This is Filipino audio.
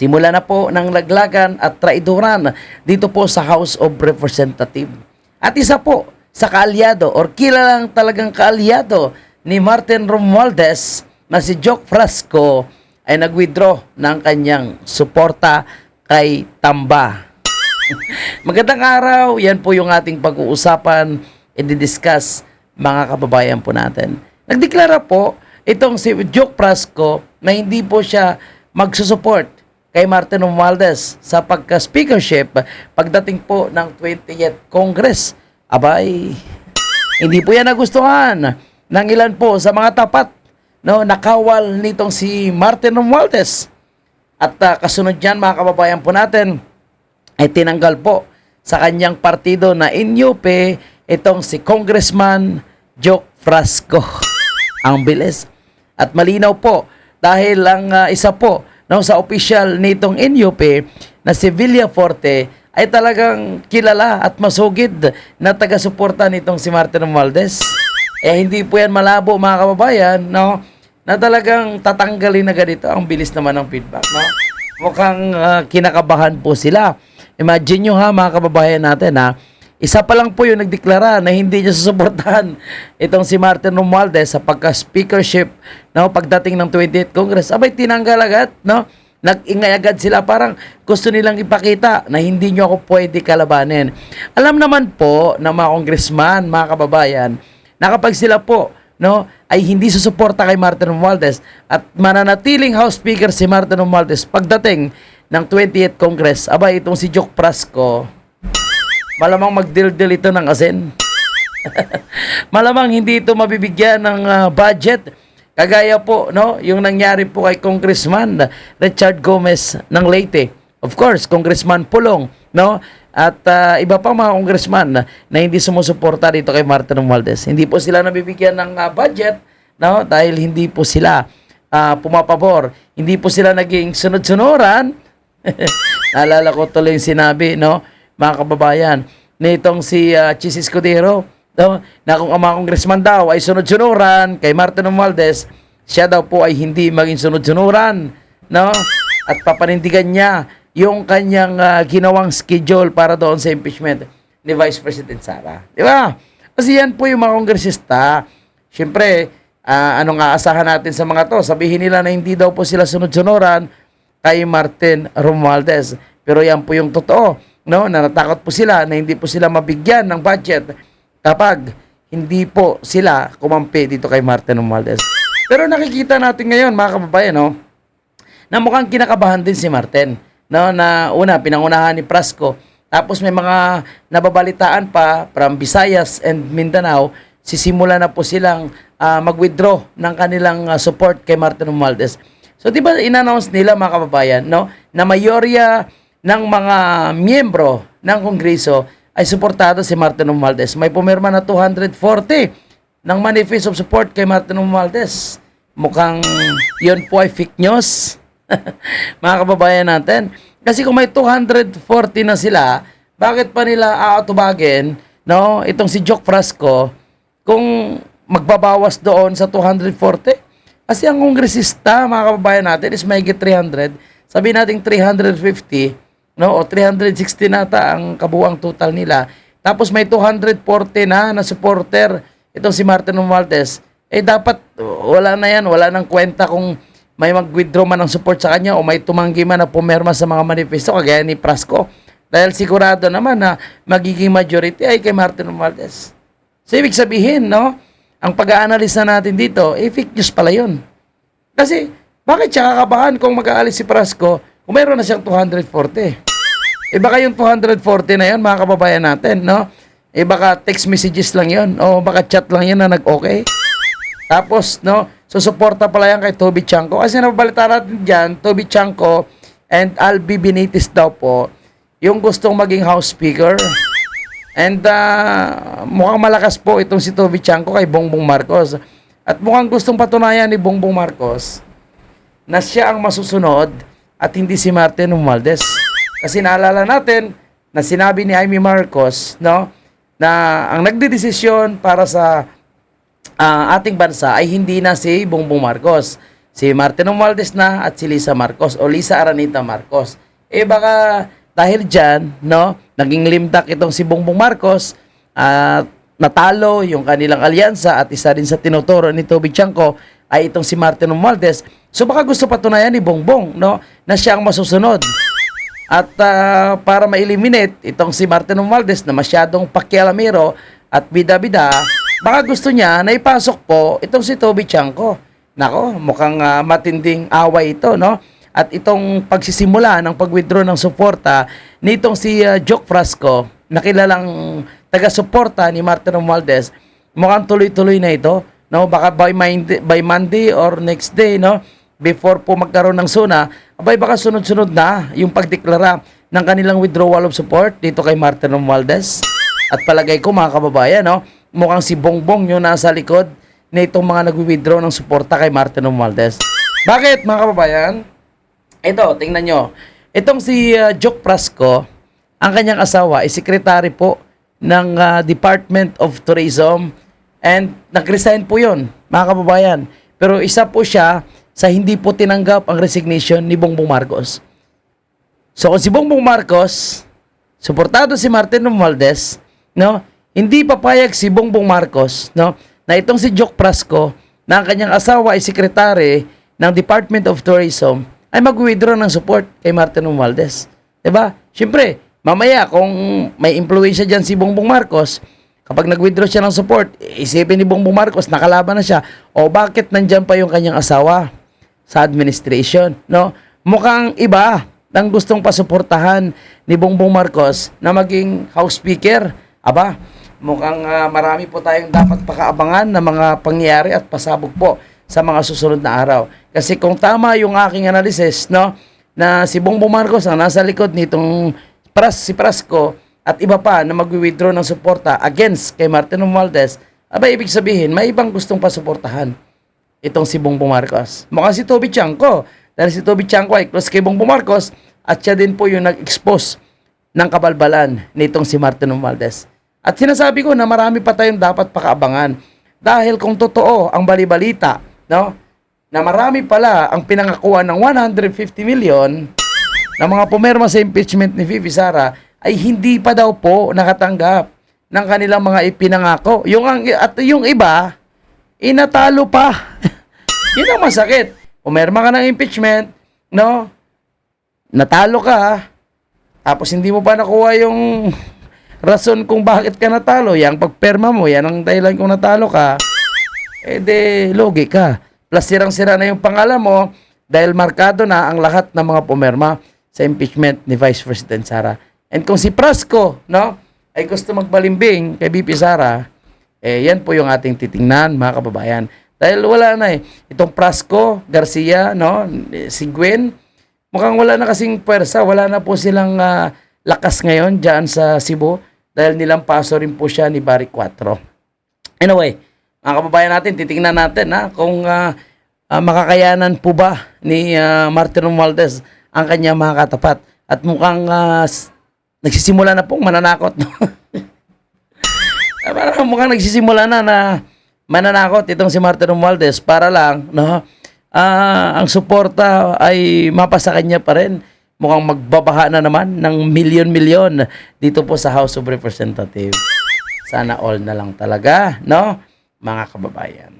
Simula na po ng laglagan at traidoran dito po sa House of Representatives. At isa po sa kaalyado or kilalang talagang kaalyado ni Martin Romualdez na si Joke Frasco ay nag-withdraw ng kanyang suporta kay Tamba. Magandang araw, yan po yung ating pag-uusapan, i-discuss mga kababayan po natin. Nagdeklara po itong si Joke Frasco na hindi po siya magsusupport kay Martin Romualdez sa pagka-speakership pagdating po ng 20th Congress. Abay, hindi po yan nagustuhan ng ilan po sa mga tapat no, nakawal nitong si Martin Romualdez. At ah, kasunod yan mga kababayan po natin, ay tinanggal po sa kanyang partido na inyupe itong si Congressman Joke Frasco. Ang bilis. At malinaw po dahil ang ah, isa po no, sa official nitong NUP na si Villaforte ay talagang kilala at masugid na taga-suporta nitong si Martin Romualdez. Eh hindi po yan malabo mga kababayan, no? Na talagang tatanggalin na ganito. Ang bilis naman ng feedback, no? Mukhang ah, kinakabahan po sila. Imagine nyo ha mga kababayan natin ha. Isa pa lang po yung nagdeklara na hindi niya susuportahan itong si Martin Romualdez sa pagka-speakership no, pagdating ng 28th Congress. Abay, tinanggal agad, no? Nag-ingay agad sila. Parang gusto nilang ipakita na hindi nyo ako pwede kalabanin. Alam naman po ng mga congressman, mga kababayan, na kapag sila po no, ay hindi susuporta kay Martin Romualdez at mananatiling House Speaker si Martin Romualdez pagdating ng 28th Congress, abay itong si Joke Prasco, malamang magdildil ito ng asin. malamang hindi ito mabibigyan ng ah, budget. Kagaya po, no, yung nangyari po kay Congressman Richard Gomez ng Leyte. Of course, Congressman Pulong, no? At ah, iba pang mga congressman na, hindi sumusuporta dito kay Martin Romualdez. Hindi po sila nabibigyan ng ah, budget, no? Dahil hindi po sila ah, pumapabor. Hindi po sila naging sunod-sunuran. Naalala ko tuloy yung sinabi, no? Mga kababayan, nitong si uh, Chis Escudero, no? na kung ang mga congressman daw ay sunod-sunuran kay Martin Romualdez, siya daw po ay hindi maging sunod-sunuran, no? At papanindigan niya yung kanyang ah, ginawang schedule para doon sa impeachment ni Vice President Sara. Di ba? Kasi yan po yung mga kongresista. Siyempre, ah, anong aasahan natin sa mga to? Sabihin nila na hindi daw po sila sunod-sunuran kay Martin Romualdez. Pero yan po yung totoo. No? Na natakot po sila na hindi po sila mabigyan ng budget kapag hindi po sila kumampi dito kay Martin Romualdez. Pero nakikita natin ngayon, mga kababayan, no? na mukhang kinakabahan din si Martin. No, na una, pinangunahan ni Prasco. Tapos may mga nababalitaan pa from Visayas and Mindanao, sisimula na po silang ah, mag-withdraw ng kanilang ah, support kay Martin Romualdez. So, di ba in-announce nila mga kababayan, no, na mayorya ng mga miyembro ng Kongreso ay suportado si Martin Romualdez. May pumirma na 240 ng manifest of support kay Martin Romualdez. Mukhang yun po ay fake news. mga kababayan natin. Kasi kung may 240 na sila, bakit pa nila aatubagin no, itong si Joke Frasco kung magbabawas doon sa 240? Kasi ang kongresista, mga kababayan natin, is may 300. Sabihin natin 350, no, o 360 nata ang kabuang total nila. Tapos may 240 na na supporter itong si Martin Romualdez. Eh dapat wala na yan, wala nang kwenta kung may mag-withdraw man ng support sa kanya o may tumanggi man na pumerma sa mga manifesto kagaya ni Prasco. Dahil sigurado naman na magiging majority ay kay Martin Romualdez. So ibig sabihin, no, ang pag-aanalisa natin dito, eh, fake news pala yun. Kasi, bakit siya kakabahan kung mag-aalis si Prasco kung meron na siyang 240? Eh baka yung 240 na yun, mga kababayan natin, no? Eh baka text messages lang yun, o baka chat lang yun na nag-okay. Tapos, no, susuporta pala yan kay Toby Chanko. Kasi nababalita natin dyan, Toby Chanko and Albi Benitez daw po, yung gustong maging House Speaker. And uh, mukhang malakas po itong si Toby Chanko kay Bongbong Marcos. At mukhang gustong patunayan ni Bongbong Marcos na siya ang masusunod at hindi si Martin Romualdez. Kasi naalala natin na sinabi ni Amy Marcos, no, na ang nagdedesisyon para sa ah, ating bansa ay hindi na si Bongbong Marcos. si Martin Romualdez na at si Lisa Marcos o Lisa Aranita Marcos. Eh baka dahil dyan, no, naging limdak itong si Bongbong Marcos at natalo yung kanilang alyansa at isa rin sa tinuturo ni Toby Chanko ay itong si Martin Romualdez. So baka gusto patunayan ni Bongbong, no, na siya ang masusunod. At ah, para ma-eliminate itong si Martin Romualdez na masyadong pakialamero at bida-bida, baka gusto niya na ipasok po itong si Toby Chanko. Nako, mukhang ah, matinding away ito, no? At itong pagsisimula ng pag-withdraw ng suporta nitong si ah, Joke Frasco, na kilalang taga-suporta ni Martin Romualdez, mukhang tuloy-tuloy na ito, no? Baka by Monday, by Monday or next day, no? Before po magkaroon ng SUNA, abay baka sunod-sunod na yung pagdeklara ng kanilang withdrawal of support dito kay Martin Romualdez. At palagay ko mga kababayan, no? Mukhang si Bongbong yung nasa likod na itong mga nag-withdraw ng suporta kay Martin Romualdez. Bakit mga kababayan? Ito, tingnan nyo. Itong si uh, Joke Prasco, ang kanyang asawa ay secretary po ng uh, Department of Tourism and nag-resign po yon mga kababayan. Pero isa po siya sa hindi po tinanggap ang resignation ni Bongbong Marcos. So kung si Bongbong Marcos, suportado si Martin Romualdez, no? Hindi papayag si Bongbong Marcos, no? Na itong si Joke Prasco, na ang kanyang asawa ay sekretary ng Department of Tourism, ay mag-withdraw ng support kay Martin Romualdez. ba? Siyempre, mamaya kung may impluwensya diyan si Bongbong Marcos, kapag nag-withdraw siya ng support, isipin ni Bongbong Marcos nakalaban na siya. O bakit nandiyan pa yung kanyang asawa sa administration, no? Mukhang iba ang gustong pasuportahan ni Bongbong Marcos na maging House Speaker. Aba, mukhang ah, marami po tayong dapat pakaabangan na mga pangyayari at pasabog po sa mga susunod na araw. Kasi kung tama yung aking analysis, no, na si Bongbong Marcos ang nasa likod nitong Pras, si Prasco at iba pa na mag-withdraw ng suporta against kay Martin Romualdez, aba ibig sabihin, may ibang gustong pasuportahan itong si Bongbong Marcos. Mukhang si Toby Chanko. Dahil si Toby Chanko ay close kay Bongbong Marcos at siya din po yung nag-expose ng kabalbalan nitong si Martin Romualdez. At sinasabi ko na marami pa tayong dapat pakaabangan. Dahil kung totoo ang balibalita, no, na marami pala ang pinangakuan ng 150 million na mga pumerma sa impeachment ni Vivi Sara ay hindi pa daw po nakatanggap ng kanilang mga ipinangako. Yung ang, at yung iba, inatalo pa. Yun ang masakit. Pumerma ka ng impeachment, no? Natalo ka, tapos hindi mo pa nakuha yung rason kung bakit ka natalo. Yang pagperma mo, yan ang dahilan kung natalo ka. Eh de, logi ka. Plus sirang-sira na yung pangalan mo dahil markado na ang lahat ng mga pumerma sa impeachment ni Vice President Sara. And kung si Prasco, no, ay gusto magbalimbing kay BP Sara, eh, yan po yung ating titingnan, mga kababayan. Dahil wala na eh. Itong Prasco, Garcia, no, si Gwen, mukhang wala na kasing pwersa. Wala na po silang ah, lakas ngayon dyan sa Cebu dahil nilang paso rin po siya ni Barry 4. Anyway, mga kababayan natin, titingnan natin ha, kung ah, ah, makakayanan po ba ni ah, Martin Romualdez ang kanyang mga katapat. At mukhang s- nagsisimula na pong mananakot. No? Ah, Parang mukhang nagsisimula na na mananakot itong si Martin Romualdez para lang no, ah, ang suporta ay mapasa kanya pa rin. Mukhang magbabaha na naman ng milyon-milyon dito po sa House of Representatives. Sana all na lang talaga, no? Mga kababayan.